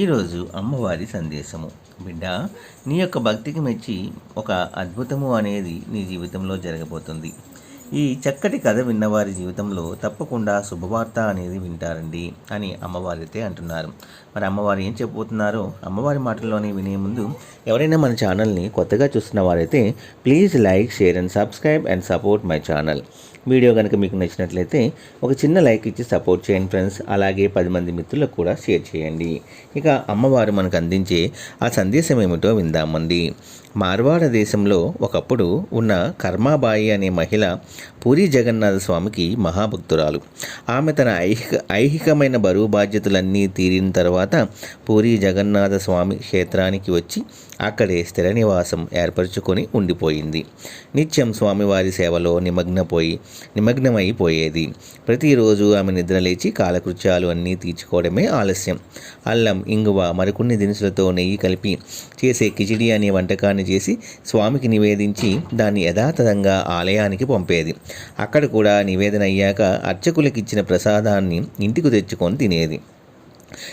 ఈరోజు అమ్మవారి సందేశము. బిడ్డ నీ యొక్క భక్తికి మెచ్చి ఒక అద్భుతము అనేది నీ జీవితంలో జరగబోతుంది. ఈ చక్కటి కథ విన్నవారి జీవితంలో తప్పకుండా శుభవార్త అనేది వింటారండి అని అమ్మవారి అయితే అంటున్నారు. మరి అమ్మవారు ఏం చెప్పబోతున్నారో అమ్మవారి మాటల్లోనే వినే ముందు ఎవరైనా మన ఛానల్ని కొత్తగా చూస్తున్న వారైతే please like share and subscribe and support my channel. Video కనుక మీకు నచ్చినట్లయితే ఒక చిన్న లైక్ ఇచ్చి సపోర్ట్ చేయండి ఫ్రెండ్స్. అలాగే పది మంది మిత్రులకు కూడా షేర్ చేయండి. ఇక అమ్మవారు మనకు అందించే ఆ సందేశం ఏమిటో విందామండి. మార్వాడ దేశంలో ఒకప్పుడు ఉన్న కర్మాబాయి అనే మహిళ పూరి జగన్నాథ స్వామికి మహాభక్తురాలు. ఆమె తన ఐహిక ఐహికమైన బరువు బాధ్యతలన్నీ తీరిన తర్వాత పూరి జగన్నాథ స్వామి క్షేత్రానికి వచ్చి అక్కడే స్థిర నివాసం ఏర్పరచుకొని ఉండిపోయింది. నిత్యం స్వామివారి సేవలో నిమగ్నపోయి నిమగ్నమైపోయేది. ప్రతిరోజు ఆమె నిద్రలేచి కాలకృత్యాలు అన్నీ తీర్చుకోవడమే ఆలస్యం. అల్లం ఇంగువ మరికొన్ని దినుసులతో నెయ్యి కలిపి చేసే కిచిడి అనే వంటకాన్ని చేసి స్వామికి నివేదించి దాన్ని యథాతథంగా ఆలయానికి పంపేది. అక్కడ కూడా నివేదన అయ్యాక అర్చకులకిచ్చిన ప్రసాదాన్ని ఇంటికి తెచ్చుకొని తినేది.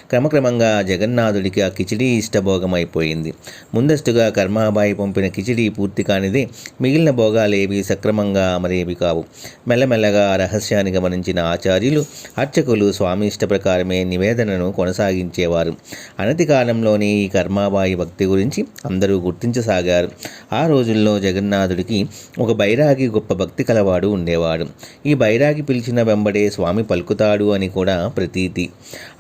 క్రమక్రమంగా జగన్నాథుడికి ఆ కిచిడి ఇష్టభోగమైపోయింది. ముందస్తుగా కర్మాబాయి పంపిన కిచిడి పూర్తి కానిదే మిగిలిన భోగాలేవి సక్రమంగా మరేవి కావు. మెల్లమెల్లగా రహస్యాన్ని గమనించిన ఆచార్యులు అర్చకులు స్వామి ఇష్ట ప్రకారమే నివేదనను కొనసాగించేవారు. అనతి కాలంలోనే ఈ కర్మాబాయి భక్తి గురించి అందరూ గుర్తించసాగారు. ఆ రోజుల్లో జగన్నాథుడికి ఒక బైరాగి గొప్ప భక్తి కలవాడు ఉండేవాడు. ఈ బైరాగి పిలిచిన వెంబడే స్వామి పలుకుతాడు అని కూడా ప్రతీతి.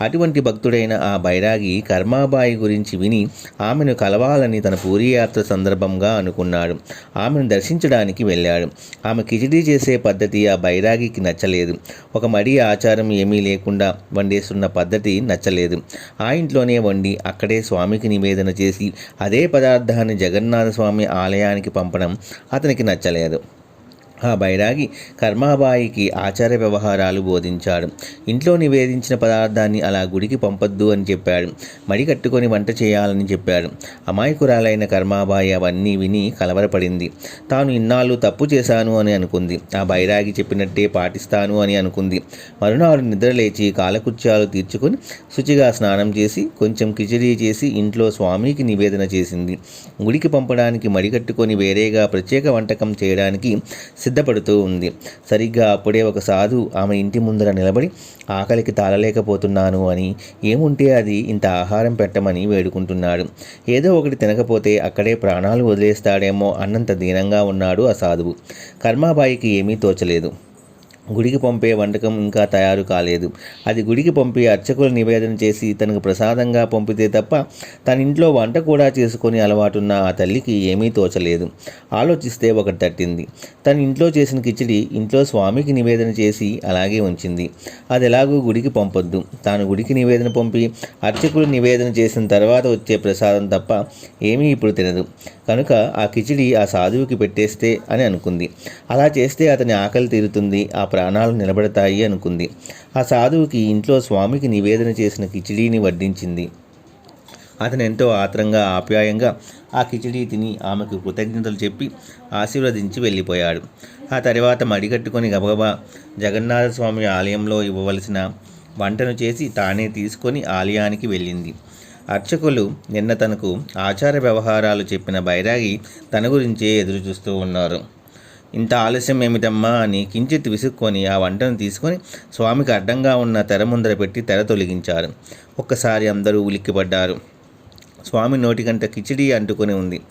అటువంటి భక్తుడైన ఆ బైరాగి కర్మాబాయి గురించి విని ఆమెను కలవాలని తన పూరియాత్ర సందర్భంగా అనుకున్నాడు. ఆమెను దర్శించడానికి వెళ్ళాడు. ఆమె కిచిడీ చేసే పద్ధతి ఆ బైరాగికి నచ్చలేదు. ఒక మడి ఆచారం ఏమీ లేకుండా వండేస్తున్న పద్ధతి నచ్చలేదు. ఆ ఇంట్లోనే వండి అక్కడే స్వామికి నివేదన చేసి అదే పదార్థాన్ని జగన్నాథ స్వామి ఆలయానికి పంపడం అతనికి నచ్చలేదు. ఆ బైరాగి కర్మాబాయికి ఆచార వ్యవహారాలు బోధించాడు. ఇంట్లో నివేదించిన పదార్థాన్ని అలా గుడికి పంపొద్దు అని చెప్పాడు. మడి కట్టుకొని వంట చేయాలని చెప్పాడు. అమాయకురాలైన కర్మాబాయి అవన్నీ విని కలవరపడింది. తాను ఇన్నాళ్ళు తప్పు చేశాను అని అనుకుంది. ఆ బైరాగి చెప్పినట్టే పాటిస్తాను అని అనుకుంది. మరునాడు నిద్రలేచి కాలకుత్యాలు తీర్చుకొని శుచిగా స్నానం చేసి కొంచెం కిచడీ చేసి ఇంట్లో స్వామికి నివేదన చేసింది. గుడికి పంపడానికి మడి కట్టుకొని వేరేగా ప్రత్యేక వంటకం చేయడానికి సిద్ధపడుతూ ఉంది. సరిగ్గా అప్పుడే ఒక సాధు ఆమె ఇంటి ముందర నిలబడి ఆకలికి తాళలేకపోతున్నాను అని ఏముంటే అది ఇంత ఆహారం పెట్టమని వేడుకుంటున్నాడు. ఏదో ఒకటి తినకపోతే అక్కడే ప్రాణాలు వదిలేస్తాడేమో అన్నంత దీనంగా ఉన్నాడు ఆ సాధువు. కర్మాబాయికి ఏమీ తోచలేదు. గుడికి పంపే వంటకం ఇంకా తయారు కాలేదు. అది గుడికి పంపి అర్చకులు నివేదన చేసి తనకు ప్రసాదంగా పంపితే తప్ప తన ఇంట్లో వంట కూడా చేసుకొని అలవాటున్న ఆ తల్లికి ఏమీ తోచలేదు. ఆలోచిస్తే ఒకటి తట్టింది. తన ఇంట్లో చేసిన కిచిడి ఇంట్లో స్వామికి నివేదన చేసి అలాగే ఉంచింది. అది ఎలాగూ గుడికి పంపొద్దు. తాను గుడికి నివేదన పంపి అర్చకులు నివేదన చేసిన తర్వాత వచ్చే ప్రసాదం తప్ప ఏమీ ఇప్పుడు తినదు. కనుక ఆ కిచిడి ఆ సాధువుకి పెట్టేస్తే అని అనుకుంది. అలా చేస్తే అతని ఆకలి తీరుతుంది. ఆ ప్రాణాలు నిలబడతాయి అనుకుంది. ఆ సాధువుకి ఇంట్లో స్వామికి నివేదన చేసిన కిచిడీని వడ్డించింది. అతను ఎంతో ఆత్రంగా ఆప్యాయంగా ఆ కిచిడీ తిని ఆమెకు కృతజ్ఞతలు చెప్పి ఆశీర్వదించి వెళ్ళిపోయాడు. ఆ తర్వాత మడిగట్టుకొని గబగబా జగన్నాథస్వామి ఆలయంలో ఇవ్వవలసిన వంటను చేసి తానే తీసుకొని ఆలయానికి వెళ్ళింది. అర్చకులు నిన్న తనకు ఆచార వ్యవహారాలు చెప్పిన బైరాగి తన గురించే ఎదురు చూస్తూ ఉన్నారు. ఇంత ఆలస్యం ఏమిటమ్మా? అని కించిత్ విసుక్కొని ఆ వంటను తీసుకొని స్వామికి అడ్డంగా ఉన్న తెర ముందర పెట్టి తెర తొలగించారు. ఒక్కసారి అందరూ ఉలిక్కిపడ్డారు. స్వామి నోటికంట కిచిడి అంటుకొని ఉంది.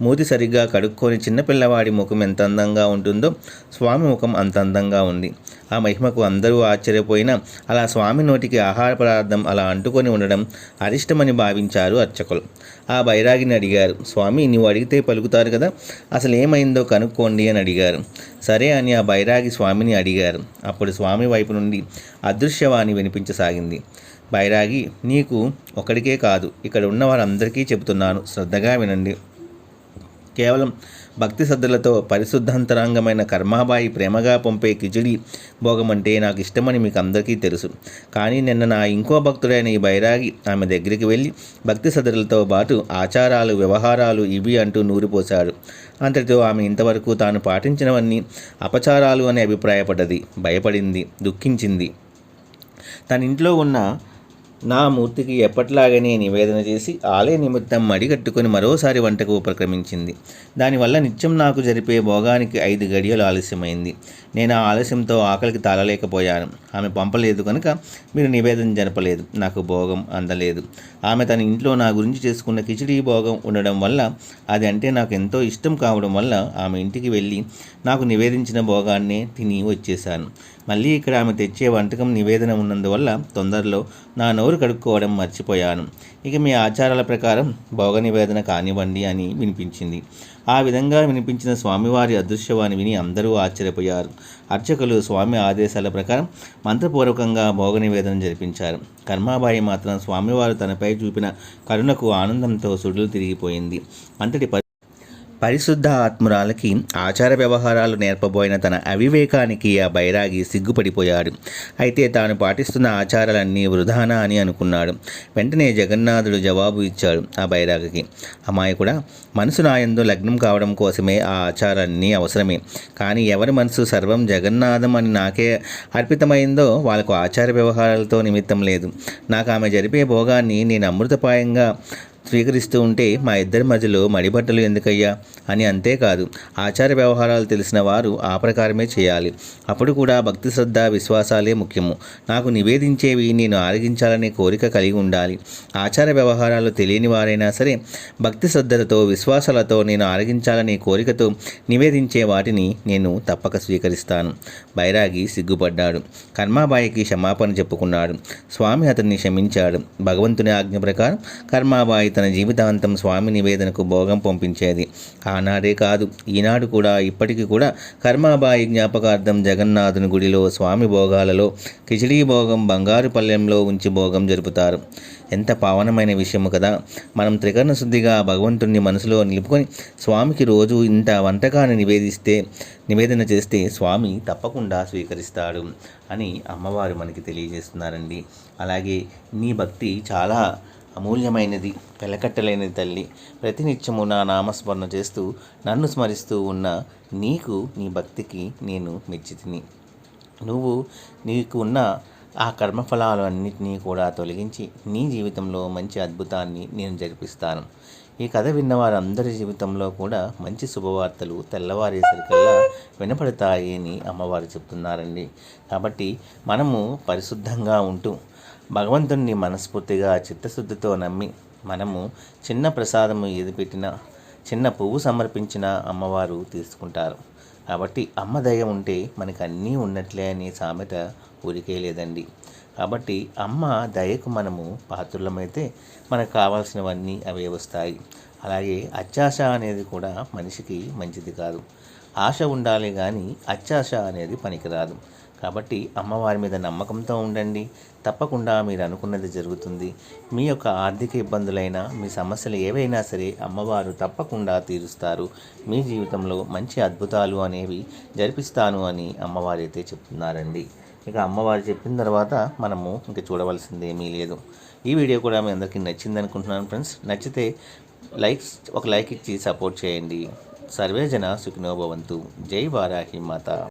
మూతి సరిగ్గా కడుక్కొని చిన్నపిల్లవాడి ముఖం ఎంత అందంగా ఉంటుందో స్వామి ముఖం అంత అందంగా ఉంది. ఆ మహిమకు అందరూ ఆశ్చర్యపోయినా అలా స్వామి నోటికి ఆహార పదార్థం అలా అంటుకొని ఉండడం అరిష్టమని భావించారు అర్చకులు. ఆ బైరాగిని అడిగారు స్వామి నువ్వు అడిగితే పలుకుతారు కదా అసలు ఏమైందో కనుక్కోండి అని అడిగారు. సరే అని ఆ బైరాగి స్వామిని అడిగారు. అప్పుడు స్వామి వైపు నుండి అదృశ్యవాణి వినిపించసాగింది. బైరాగి నీకు ఒకడికే కాదు ఇక్కడ ఉన్న వారందరికీ చెబుతున్నాను శ్రద్ధగా వినండి. కేవలం భక్తి శ్రద్ధలతో పరిశుద్ధాంతరంగమైన కర్మాబాయి ప్రేమగా పంపే కిచిడి భోగం అంటే నాకు ఇష్టమని మీకు అందరికీ తెలుసు. కానీ నిన్న నా ఇంకో భక్తుడైన ఈ బైరాగి ఆమె దగ్గరికి వెళ్ళి భక్తి శ్రద్ధలతో పాటు ఆచారాలు వ్యవహారాలు ఇవి అంటూ నూరిపోశాడు. అంతటితో ఆమె ఇంతవరకు తాను పాటించినవన్నీ అపచారాలు అని అభిప్రాయపడ్డది. భయపడింది దుఃఖించింది. తన ఇంట్లో ఉన్న నా మూర్తికి ఎప్పట్లాగనే నివేదన చేసి ఆలయ నిమిత్తం మడిగట్టుకుని మరోసారి వంటకు ఉపక్రమించింది. దానివల్ల నిత్యం నాకు జరిపే భోగానికి ఐదు గడియలు ఆలస్యమైంది. నేను ఆ ఆలస్యంతో ఆకలికి తాళలేకపోయాను. ఆమె పంపలేదు కనుక మీరు నివేదన జరపలేదు. నాకు భోగం అందలేదు. ఆమె తన ఇంట్లో నా గురించి చేసుకున్న కిచిడీ భోగం ఉండడం వల్ల అది అంటే నాకు ఎంతో ఇష్టం కావడం వల్ల ఆమె ఇంటికి వెళ్ళి నాకు నివేదించిన భోగాన్నే తిని వచ్చేశాను. మళ్ళీ ఇక్కడ ఆమె తెచ్చే వంటకం నివేదన ఉన్నందువల్ల తొందరలో నా నోరు కడుక్కోవడం మర్చిపోయాను. ఇక మీ ఆచారాల ప్రకారం భోగ నివేదన కానివ్వండి అని వినిపించింది. ఆ విధంగా వినిపించిన స్వామివారి అదృశ్యవాణి విని అందరూ ఆశ్చర్యపోయారు. అర్చకులు స్వామి ఆదేశాల ప్రకారం మంత్రపూర్వకంగా భోగ నివేదన జరిపించారు. కర్మాబాయి మాత్రం స్వామివారు తనపై చూపిన కరుణకు ఆనందంతో సుడులు తిరిగిపోయింది. అంతటి పరి- పరిశుద్ధ ఆత్మురాలకి ఆచార వ్యవహారాలు నేర్పబోయిన తన అవివేకానికి ఆ బైరాగి సిగ్గుపడిపోయాడు. అయితే తాను పాటిస్తున్న ఆచారాలన్నీ వృధానా అని అనుకున్నాడు. వెంటనే జగన్నాథుడు జవాబు ఇచ్చాడు ఆ బైరాగికి. అమ్మాయి కూడా మనసు నాయందు లగ్నం కావడం కోసమే ఆ ఆచారాన్ని అవసరమే. కానీ ఎవరి మనసు సర్వం జగన్నాథం అని నాకే అర్పితమైందో వాళ్ళకు ఆచార వ్యవహారాలతో నిమిత్తం లేదు. నాకు ఆమె జరిపే భోగాన్ని నేను అమృతపాయంగా స్వీకరిస్తూ ఉంటే మా ఇద్దరి మధ్యలో మడిబట్టలు ఎందుకయ్యా? అని అంతేకాదు ఆచార వ్యవహారాలు తెలిసిన వారు ఆ ప్రకారమే చేయాలి. అప్పుడు కూడా భక్తి శ్రద్ధ విశ్వాసాలే ముఖ్యము. నాకు నివేదించేవి నేను ఆరగించాలనే కోరిక కలిగి ఉండాలి. ఆచార వ్యవహారాలు తెలియని వారైనా సరే భక్తి శ్రద్ధలతో విశ్వాసాలతో నేను ఆరగించాలనే కోరికతో నివేదించే వాటిని నేను తప్పక స్వీకరిస్తాను. బైరాగి సిగ్గుపడ్డాడు. కర్మాబాయికి క్షమాపణ చెప్పుకున్నాడు. స్వామి అతన్ని క్షమించాడు. భగవంతుని ఆజ్ఞ ప్రకారం కర్మాబాయి తన జీవితాంతం స్వామి నివేదనకు భోగం పంపించేది. ఆనాడే కాదు ఈనాడు కూడా ఇప్పటికీ కూడా కర్మాబాయి జ్ఞాపకార్థం జగన్నాథుని గుడిలో స్వామి భోగాలలో కిచిడీ భోగం బంగారు పల్లెంలో ఉంచి భోగం జరుపుతారు. ఎంత పావనమైన విషయము కదా! మనం త్రికరణ శుద్ధిగా భగవంతుణ్ణి మనసులో నిలుపుకొని స్వామికి రోజు ఇంత వంటకాన్ని నివేదిస్తే నివేదన చేస్తే స్వామి తప్పకుండా స్వీకరిస్తాడు అని అమ్మవారు మనకి తెలియజేస్తున్నారండి. అలాగే నీ భక్తి చాలా అమూల్యమైనది వెలకట్టలేని తల్లి ప్రతినిత్యము నా నామస్మరణ చేస్తూ నన్ను స్మరిస్తూ ఉన్న నీకు నీ భక్తికి నేను మెచ్చితిని. నువ్వు నీకు ఉన్న ఆ కర్మఫలాలు అన్నిటినీ కూడా తొలగించి నీ జీవితంలో మంచి అద్భుతాన్ని నేను జరిపిస్తాను. ఈ కథ విన్న వారందరి జీవితంలో కూడా మంచి శుభవార్తలు తెల్లవారేసరికల్లా వినపడతాయి అని అమ్మవారు చెప్తున్నారండి. కాబట్టి మనము పరిశుద్ధంగా ఉంటూ భగవంతుణ్ణి మనస్ఫూర్తిగా చిత్తశుద్ధితో నమ్మి మనము చిన్న ప్రసాదము ఏది పెట్టినా చిన్న పువ్వు సమర్పించిన అమ్మవారు తీసుకుంటారు. కాబట్టి అమ్మ దయ ఉంటే మనకు అన్నీ ఉన్నట్లే అనే సామెత ఊరికే లేదండి. కాబట్టి అమ్మ దయకు మనము పాత్రులమైతే మనకు కావాల్సినవన్నీ అవే వస్తాయి. అలాగే అత్యాశ అనేది కూడా మనిషికి మంచిది కాదు. ఆశ ఉండాలి కానీ అత్యాశ అనేది పనికిరాదు. కాబట్టి అమ్మవారి మీద నమ్మకంతో ఉండండి. తప్పకుండా మీరు అనుకున్నది జరుగుతుంది. మీ యొక్క ఆర్థిక ఇబ్బందులైనా మీ సమస్యలు ఏవైనా సరే అమ్మవారు తప్పకుండా తీరుస్తారు. మీ జీవితంలో మంచి అద్భుతాలు అనేవి జరిపిస్తాను అని అమ్మవారు అయితే చెప్తున్నారండి. ఇక అమ్మవారు చెప్పిన తర్వాత మనము ఇంక చూడవలసింది ఏమీ లేదు. ఈ వీడియో కూడా మీ అందరికీ నచ్చింది అనుకుంటున్నాను ఫ్రెండ్స్. నచ్చితే లైక్స్ ఒక లైక్ ఇచ్చి సపోర్ట్ చేయండి. సర్వే జన భవంతు. జై వారాహి మాత.